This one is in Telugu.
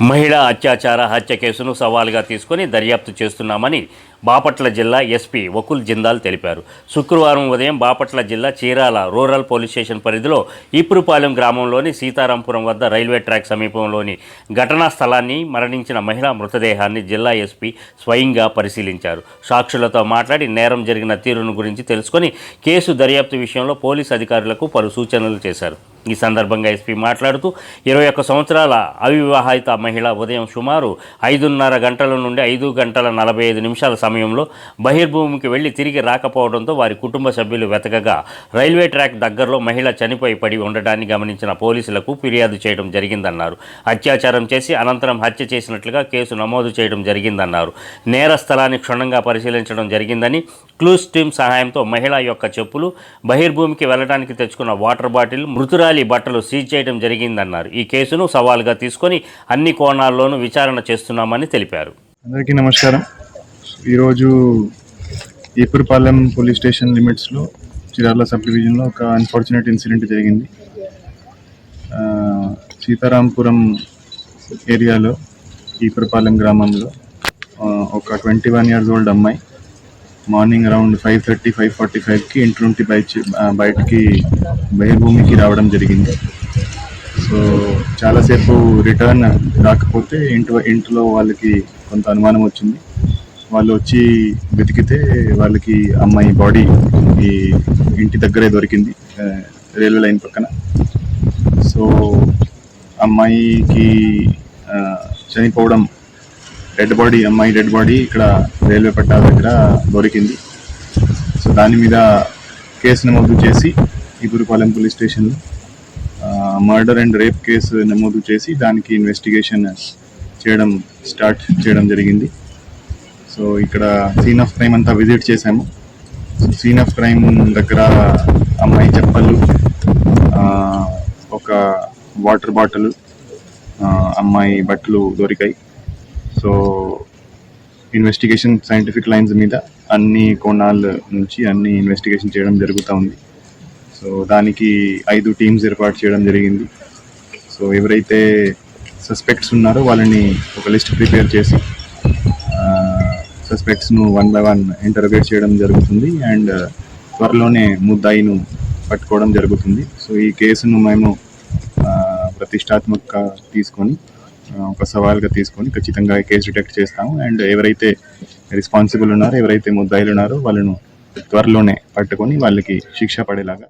మహిళా అత్యాచార హత్య కేసును సవాలుగా తీసుకొని దర్యాప్తు చేస్తున్నామని బాపట్ల జిల్లా ఎస్పీ వకుల్ జిందాల్ తెలిపారు. శుక్రవారం ఉదయం బాపట్ల జిల్లా చీరాల రూరల్ పోలీస్ స్టేషన్ పరిధిలో ఇప్పురుపాలెం గ్రామంలోని సీతారాంపురం వద్ద రైల్వే ట్రాక్ సమీపంలోని ఘటనా స్థలాన్ని మరణించిన మహిళా మృతదేహాన్ని జిల్లా ఎస్పీ స్వయంగా పరిశీలించారు. సాక్షులతో మాట్లాడి నేరం జరిగిన తీరును గురించి తెలుసుకొని కేసు దర్యాప్తు విషయంలో పోలీసు అధికారులకు పలు సూచనలు చేశారు. ఈ సందర్భంగా ఎస్పీ మాట్లాడుతూ ఇరవై ఒక్క సంవత్సరాల అవివాహిత మహిళ ఉదయం సుమారు ఐదున్నర గంటల నుండి ఐదు గంటల నలభై ఐదు నిమిషాల సమయంలో బహిర్భూమికి వెళ్ళి తిరిగి రాకపోవడంతో వారి కుటుంబ సభ్యులు వెతకగా రైల్వే ట్రాక్ దగ్గరలో మహిళ చనిపోయి పడి ఉండడాన్ని గమనించిన పోలీసులకు ఫిర్యాదు చేయడం జరిగిందన్నారు. అత్యాచారం చేసి అనంతరం హత్య చేసినట్లుగా కేసు నమోదు చేయడం జరిగిందన్నారు. నేర స్థలాన్ని క్షుణ్ణంగా పరిశీలించడం జరిగిందని క్లూస్ టీమ్ సహాయంతో మహిళ యొక్క చెప్పులు బహిర్భూమికి వెళ్ళడానికి తెచ్చుకున్న వాటర్ బాటిల్ మృతురాలి బట్టలు సీజ్ చేయడం జరిగిందన్నారు. ఈ కేసును సవాల్గా తీసుకొని అన్ని కోణాల్లోనూ విచారణ చేస్తున్నామని తెలిపారు. అందరికీ నమస్కారం. ఈరోజు ఈపురపాలెం పోలీస్ స్టేషన్ లిమిట్స్లో చిరాల సబ్ డివిజన్లో ఒక అన్ఫార్చునేట్ ఇన్సిడెంట్ జరిగింది. సీతారాంపురం ఏరియాలో ఈపురపాలెం గ్రామంలో ఒక ట్వంటీ వన్ ఇయర్స్ ఓల్డ్ అమ్మాయి morning around five thirty five forty ఫైవ్కి ఇంటి నుండి బయట బయటికి బహిర్భూమికి రావడం జరిగింది. సో చాలాసేపు రిటర్న్ రాకపోతే ఇంటి ఇంట్లో వాళ్ళకి కొంత అనుమానం వచ్చింది. వాళ్ళు వచ్చి వెతికితే వాళ్ళకి అమ్మాయి బాడీ ఈ ఇంటి దగ్గరే దొరికింది రైల్వే లైన్ పక్కన. సో అమ్మాయికి చనిపోవడం డెడ్ బాడీ అమ్మాయి డెడ్ బాడీ ఇక్కడ రైల్వే పట్టా దగ్గర దొరికింది. సో దాని మీద కేసు నమోదు చేసి ఇపురుపాలెం పోలీస్ స్టేషన్లో మర్డర్ అండ్ రేప్ కేసు నమోదు చేసి దానికి ఇన్వెస్టిగేషన్ చేయడం స్టార్ట్ చేయడం జరిగింది. సో ఇక్కడ సీన్ ఆఫ్ క్రైమ్ అంతా విజిట్ చేశాము. సీన్ ఆఫ్ క్రైమ్ దగ్గర అమ్మాయి చెప్పలు ఒక వాటర్ బాటిల్ అమ్మాయి బట్టలు దొరికాయి. సో ఇన్వెస్టిగేషన్ సైంటిఫిక్ లైన్స్ మీద అన్ని కోణాల నుంచి అన్ని ఇన్వెస్టిగేషన్ చేయడం జరుగుతూ ఉంది. సో దానికి ఐదు టీమ్స్ ఏర్పాటు చేయడం జరిగింది. సో ఎవరైతే సస్పెక్ట్స్ ఉన్నారో వాళ్ళని ఒక లిస్ట్ ప్రిపేర్ చేసి సస్పెక్ట్స్ను వన్ బై వన్ ఇంటరోగేట్ చేయడం జరుగుతుంది అండ్ uh, త్వరలోనే ముద్దాయిను పట్టుకోవడం జరుగుతుంది. సో ఈ కేసును మేము ప్రతిష్టాత్మక ప్రతిష్టాత్మకంగా తీసుకొని ఒక సవాల్గా తీసుకొని ఖచ్చితంగా కేసు డిటెక్ట్ చేస్తాము. అండ్ ఎవరైతే రెస్పాన్సిబుల్ ఉన్నారో ఎవరైతే ముద్దాయిలు ఉన్నారో వాళ్ళను త్వరలోనే పట్టుకొని వాళ్ళకి శిక్ష పడేలాగా